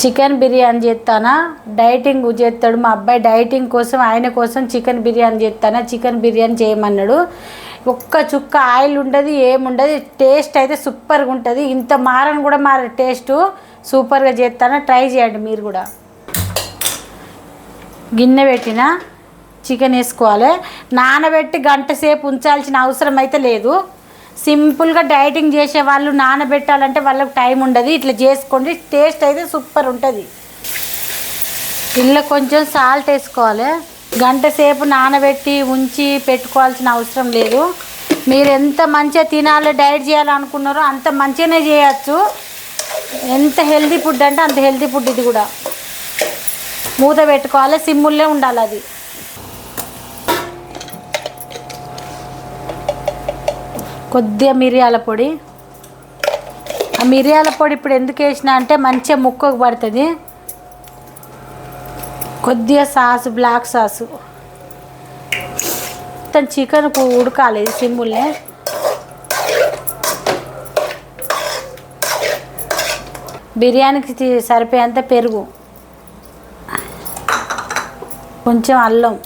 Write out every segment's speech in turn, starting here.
Chicken biryani చేస్తానా? Dieting చేస్తాడు. మా అబ్బాయి డైటింగ్ కోసం ఆయన కోసం చికెన్ బిర్యానీ చేస్తానా? చికెన్ బిర్యానీ చేయమన్నాడు. ఒక్క చుక్క ఆయిల్ ఉండదు ఏముండదు. టేస్ట్ అయితే సూపర్గా ఉంటుంది. ఇంత మారని కూడా మార టేస్ట్ సూపర్గా చేస్తానా? ట్రై చేయండి మీరు కూడా. గిన్నె పెట్టిన చికెన్ వేసుకోవాలి. నానబెట్టి గంట సేపు ఉంచాల్సిన అవసరం అయితే లేదు. సింపుల్గా డైటింగ్ చేసే వాళ్ళు నానబెట్టాలంటే వాళ్ళకి టైం ఉండదు. ఇట్లా చేసుకోండి. టేస్ట్ అయితే సూపర్ ఉంటుంది. ఇందులో కొంచెం సాల్ట్ వేసుకోవాలి. గంట సేపు నానబెట్టి ఉంచి పెట్టుకోవాల్సిన అవసరం లేదు. మీరు ఎంత మంచిగా తినాలి డైట్ చేయాలనుకున్నారో అంత మంచిగానే చేయొచ్చు. ఎంత హెల్తీ ఫుడ్ అంటే అంత హెల్తీ ఫుడ్ ఇది కూడా. మూత పెట్టుకోవాలి. సిమ్ముల్లే ఉండాలి అది. కొద్దిగా మిరియాల పొడి. ఆ మిరియాల పొడి ఇప్పుడు ఎందుకు వేసిన అంటే మంచిగా ముక్కకు పడుతుంది. కొద్దిగా సాసు బ్లాక్ సాసు. మొత్తం చికెన్ ఉడకాలి ఇది బిర్యానీకి సరిపోయేంత పెరుగు. కొంచెం అల్లం.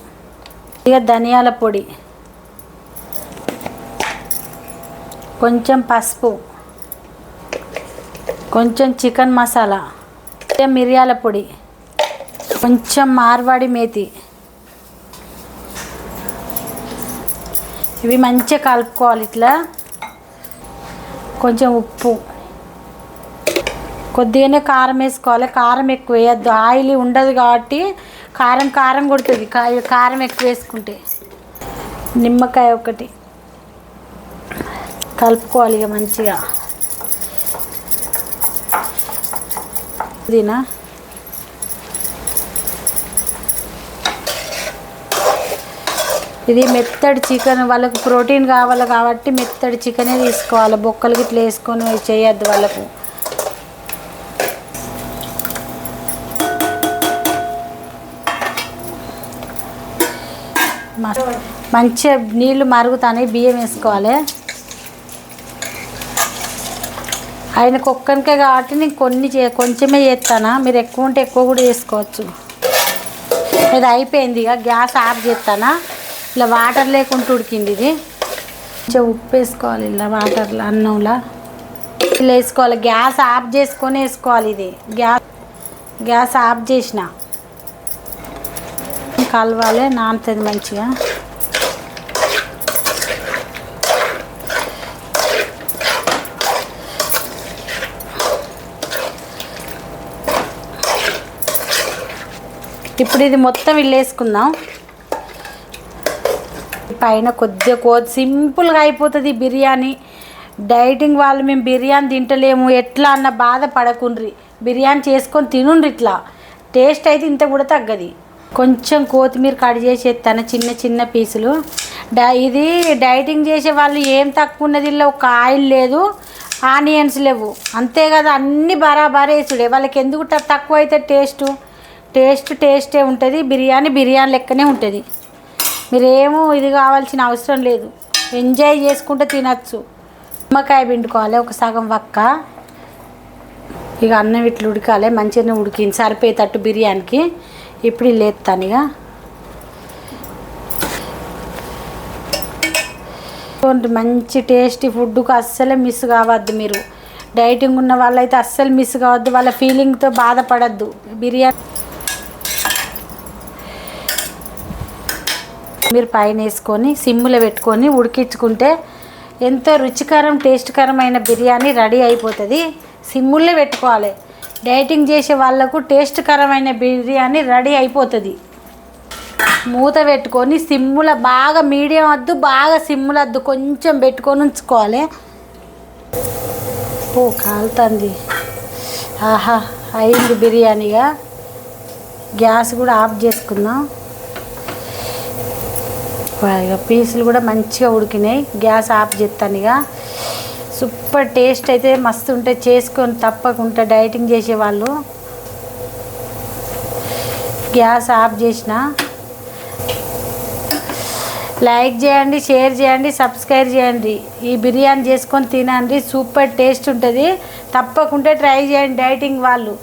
ఇక ధనియాల పొడి. కొంచెం పసుపు కొంచెం చికెన్ మసాలా కొంచెం మిరియాల పొడి కొంచెం మార్వాడి మేతి. ఇవి మంచిగా కలుపుకోవాలి ఇట్లా. కొంచెం ఉప్పు. కొద్దిగానే కారం వేసుకోవాలి. కారం ఎక్కువ వేయద్దు. ఆయిల్ ఉండదు కాబట్టి కారం కారం కొడుతుంది. కారం ఎక్కువ వేసుకుంటే. నిమ్మకాయ ఒకటి. కలుపుకోవాలి ఇక మంచిగా. దీనా ఇది మెత్తడి చికెన్ వాళ్ళకు ప్రోటీన్ కావాలి కాబట్టి మెత్తడి చికెనే తీసుకోవాలి. బొక్కలు ఇట్లా వేసుకొని చేయొద్దు వాళ్ళకు. మంచిగా నీళ్ళు మరుగుతాయి బియ్యం వేసుకోవాలి. ఆయన కుక్కనికే కాబట్టి నేను కొన్ని చే కొంచెమే చేస్తానా? మీరు ఎక్కువ ఉంటే ఎక్కువ కూడా చేసుకోవచ్చు. ఇది అయిపోయింది ఇక గ్యాస్ ఆఫ్ చేస్తానా? ఇలా వాటర్ లేకుండా ఉడికింది ఇది. కొంచెం ఉప్పు వేసుకోవాలి ఇలా వాటర్లో అన్నంలో. ఇలా వేసుకోవాలి గ్యాస్ ఆఫ్ చేసుకొని వేసుకోవాలి ఇది. గ్యాస్ గ్యాస్ ఆఫ్ చేసిన. కలవాలి నానుతుంది మంచిగా. ఇప్పుడు ఇది మొత్తం వెళ్ళేసుకుందాం పైన కొద్దిగా కో సింపుల్గా అయిపోతుంది బిర్యానీ. డైటింగ్ వాళ్ళు మేము బిర్యానీ తింటలేము. ఎట్లా అన్న బాధ పడకుండ్రి. బిర్యానీ చేసుకొని తినుండ్రి ఇట్లా. టేస్ట్ అయితే ఇంత కూడా తగ్గది. కొంచెం కొత్తిమీర కట్ చేసి చిన్న చిన్న పీసులు. డై ఇది డైటింగ్ చేసే వాళ్ళు ఏం తక్కువ ఉన్నది ఒక ఆయిల్ లేదు. ఆనియన్స్ లేవు. అంతే కదా అన్నీ బరాబర్ వేసుడే వాళ్ళకి ఎందుకు తక్కువ అయితే టేస్ట్? టేస్ట్ టేస్టే ఉంటుంది బిర్యానీ బిర్యానీ లెక్కనే ఉంటుంది. మీరేమో ఇది కావాల్సిన అవసరం లేదు. ఎంజాయ్ చేసుకుంటే తినచ్చు. నిమ్మకాయ పిండుకోవాలి ఒక సగం వక్క. ఇక అన్నం ఇట్లా ఉడకాలి మంచిగానే ఉడికింది. సరిపోయేటట్టు బిర్యానీకి. ఇప్పుడు లేస్తాను ఇక. మంచి టేస్టీ ఫుడ్కు అస్సలే మిస్ కావద్దు మీరు. డైటింగ్ ఉన్న వాళ్ళైతే అస్సలు మిస్ కావద్దు. వాళ్ళ ఫీలింగ్తో బాధపడద్దు. బిర్యానీ మీరు పైన వేసుకొని సిమ్ములో పెట్టుకొని ఉడికించుకుంటే ఎంతో రుచికరం టేస్ట్కరమైన బిర్యానీ రెడీ అయిపోతుంది. సిమ్ముల్లో పెట్టుకోవాలి. డైటింగ్ చేసే వాళ్ళకు టేస్ట్కరమైన బిర్యానీ రెడీ అయిపోతుంది. మూత పెట్టుకొని సిమ్ముల బాగా మీడియం వద్దు బాగా సిమ్ముల వద్దు కొంచెం పెట్టుకొని ఉంచుకోవాలి. ఓ కాలుతుంది. ఆహా అయింది బిర్యానీగా. గ్యాస్ కూడా ఆఫ్ చేసుకుందాం. పీసులు కూడా మంచిగా ఉడికినాయి. గ్యాస్ ఆఫ్ చేస్తాను ఇక. సూపర్ టేస్ట్ అయితే మస్తు ఉంటే చేసుకొని తప్పకుండా డైటింగ్ చేసేవాళ్ళు గ్యాస్ ఆఫ్ చేసిన. లైక్ చేయండి షేర్ చేయండి సబ్స్క్రైబ్ చేయండి. ఈ బిర్యానీ చేసుకొని తినండి. సూపర్ టేస్ట్ ఉంటుంది. తప్పకుండా ట్రై చేయండి డైటింగ్ వాళ్ళు.